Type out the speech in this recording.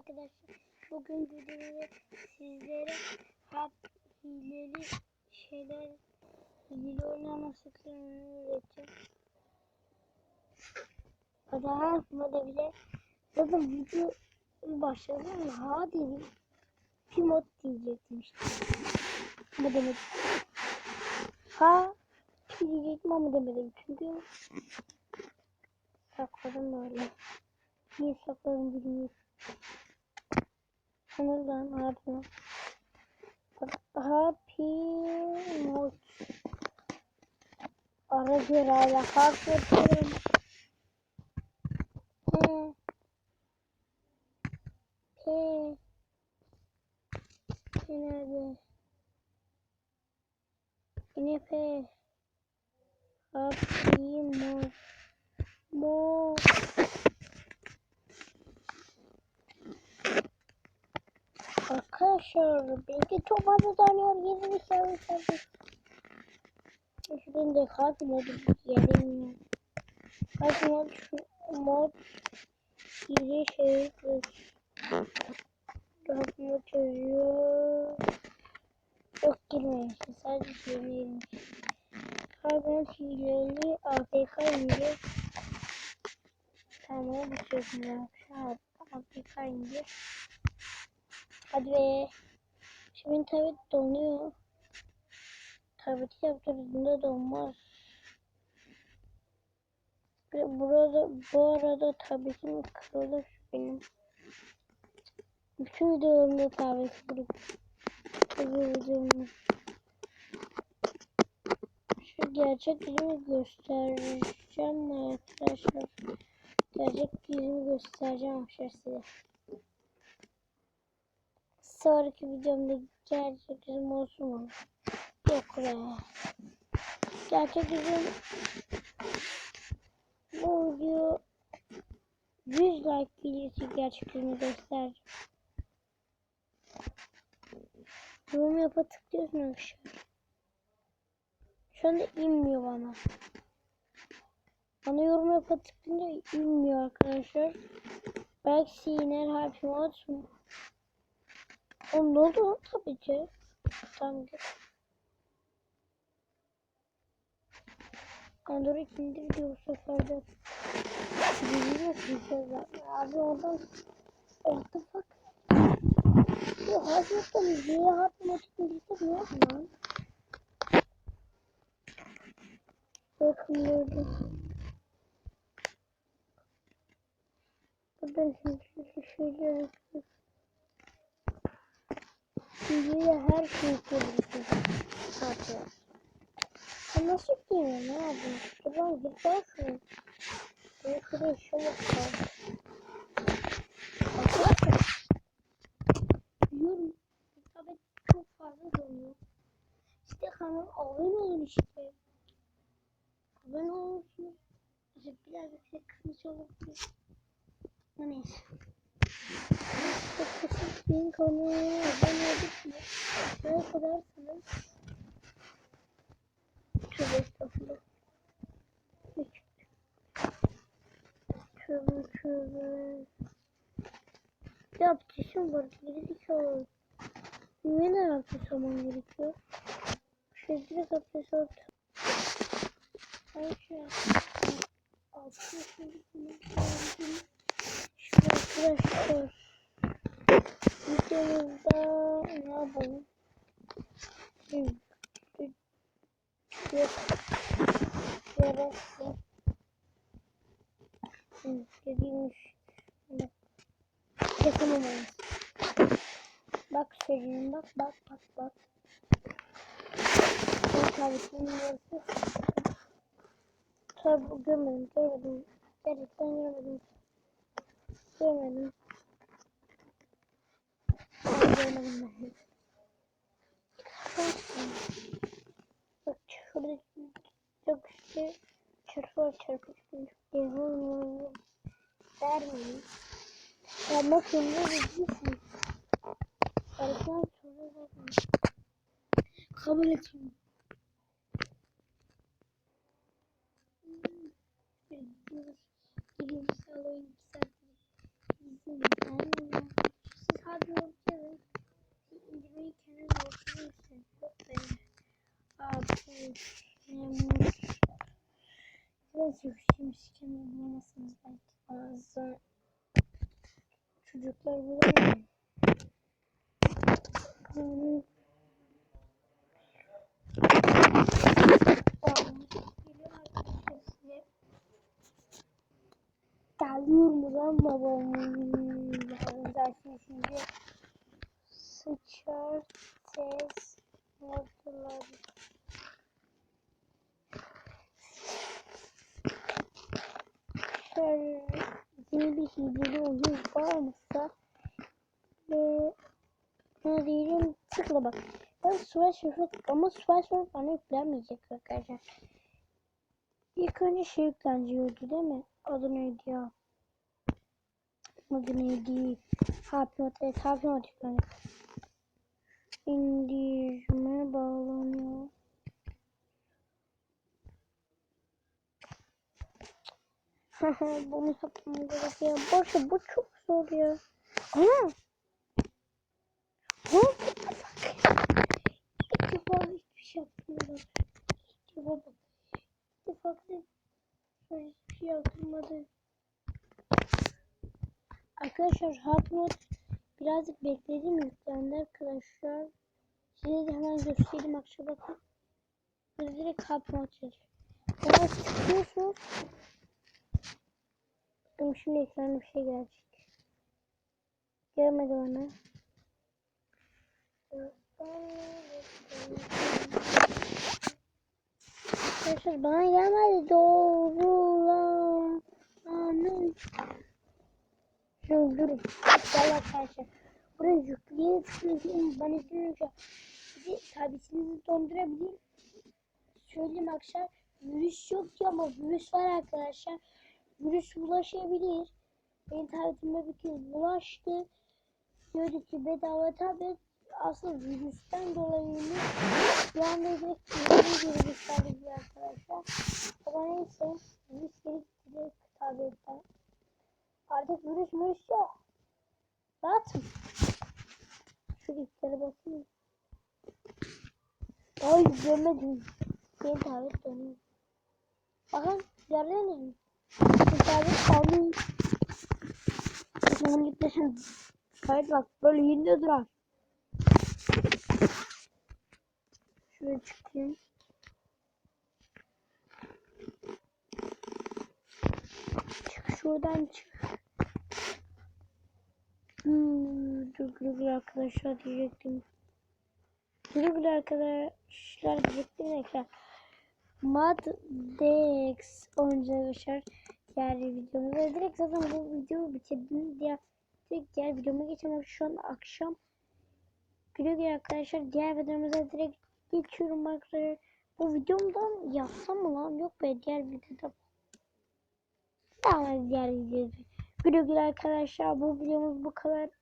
arkadaşlar. Bugün videoda sizlere hap hileli şeyler hileli oynama sıklarını öğreteceğim. O da aklıma da bile zaten video başladı mı? Ha dedim. Pimot diyecektim işte. Ama demedim. Ha diyecektim ama demedim. Çünkü sakladım böyle. Niye sakladım bilmiyorum. Sanırım ardına. Happy Mode. Ara bir hala harf yapıyorum. P. P. P nerede? Yine P. Happy Mode. Mode. Arkadaşlar belki çok fazla tanıyor gizli bir şey tabii. Şuradan da hard mod diyelim. Hard mod mod gizli şey Hard mod çözüyor. Yok girmeyin sadece söyleyelim. Hard mod hileli APK indir. Tamam bir şey yapacağım. APK indir. Hadi be. Şimdi tablet donuyor. Tableti yaptırdığında donmaz. Burada bu arada tabletim kırılır benim. Bütün videolarımda tablet kırık. Videomda. Şu gerçek yüzümü göstereceğim arkadaşlar? Gerçek yüzümü göstereceğim arkadaşlar size. Sonraki videomda gerçek yüzüm olsun mu? Yok be. Gerçek yüzüm bu video 100 like gelirse gerçek yüzümü göstereceğim. Yorum yapa tıklıyorsun arkadaşlar. Şu anda inmiyor bana. Bana yorum yapa tıklayınca inmiyor arkadaşlar. Belki iner harfim olsun. Oğlum ne oldu lan tabii ki. Tamam git. Android indir diyor bu sefer de. Bilmiyor ki Abi oradan what the fuck? Ya hakikaten niye matematik indirse ne yapma? Bakın böyle. Buradan şimdi şöyle yapıyoruz. Bilgiyle her şeyi kuruluşu satıyor. Sen nasıl giyiyorsun ne yapıyorsun? Şuradan git ben şunu. Böyle şuraya şöyle koy. Arkadaşlar. Biliyorum. Tabii çok fazla dönüyor. İşte kanal abone olun işte. Abone olursunuz. Biraz bir kısmı olabilir. Neyse. Benim kanalıma abone olup ne kadarsanız Tövbe estağfurullah. Tövbe tövbe. Ya abdestim var. Geri zekalı. Niye ne abdest almam gerekiyor? Şey direkt abdest al. Hayır şey. Abdest Şurada arkadaşlar videomuzda ne yapalım? Yarası. Dediğimiz. Yapamamayız. Bak söyleyeyim bak bak bak bak. Bu tabletin yarısı. Tabi görmedim görmedim. Gerçekten görmedim. Görmedim. Görmedim ben. Bak şurada çok işte çarpı çarpı çıkmış. Yazılmıyor. Vermeyin. Ya bakın ne diyeceksin? Arkadan sonra zaten. Kabul etmiyorum. Biraz yüküşüm sikemi bulamazsınız belki. Bazı çocuklar bulamıyor. Hmm. Geliyor mu lan babam? Zaten şimdi sıçar ses modları. Şöyle yeni bir hileli var mısa? Ve ne diyelim tıkla bak. Ben Savaş Şoför ama Savaş Şoför bana yüklenmeyecek arkadaşlar. İlk önce şey yükleniyordu değil mi? Adı neydi ya? Adı neydi? Happy Not, evet Happy Not yükleniyor. İndirme bağlanıyor. Bunu yapmam gerekiyor. Boş ver, bu çok zor ya. Ana! Hop! İlk defa hiçbir şey yapmadım. İlk defa bak. İlk defa hiçbir şey yapmadı. Arkadaşlar Hotmod birazcık bekledim yüklendi arkadaşlar. Size de hemen göstereyim akşam bakın. Böyle direkt Hotmod yazıyor. Ona tıklıyorsunuz. Bakalım şimdi ekrana bir şey gelecek. Gelmedi bana. Arkadaşlar bana gelmedi doğru lan. Anam. Şunu durun. Gel arkadaşlar. Buraya yükleye tıklayın. Ben izleyince sizi tabletinizi dondurabilir. Söyleyeyim akşam virüs yok ki ama virüs var arkadaşlar. Virüs bulaşabilir. Benim tabletime bir kez bulaştı. Diyordu ki bedava tablet aslında virüsten dolayı bir anda direkt virüs virüslerdi diyor arkadaşlar. Ama neyse virüs geri gitti tabletten. Artık virüs virüs yok. Rahatım. Şu linkleri bakayım. Ay göremedim. Yeni tablet dönüyor. Bakın gördünüz mü? Bir tablet aldım. Onun gitmesin. Kayıt bak böyle yerinde durar. Şuraya çıkayım. Çık şuradan çık. Hmm, dur güle arkadaşlar diyecektim. Güle güle arkadaşlar diyecektim ekran. Mad Dex oyuncu arkadaşlar. Diğer videomuzda direkt zaten bu videoyu bitirdim diye direkt diğer videoma geçemem. Şu an akşam. Güle güle arkadaşlar. Diğer videomuza direkt geçiyorum arkadaşlar. Bu videomdan yapsam mı lan? Yok be diğer videoda. Tamam diğer videoda. Güle güle arkadaşlar. Bu videomuz bu kadar.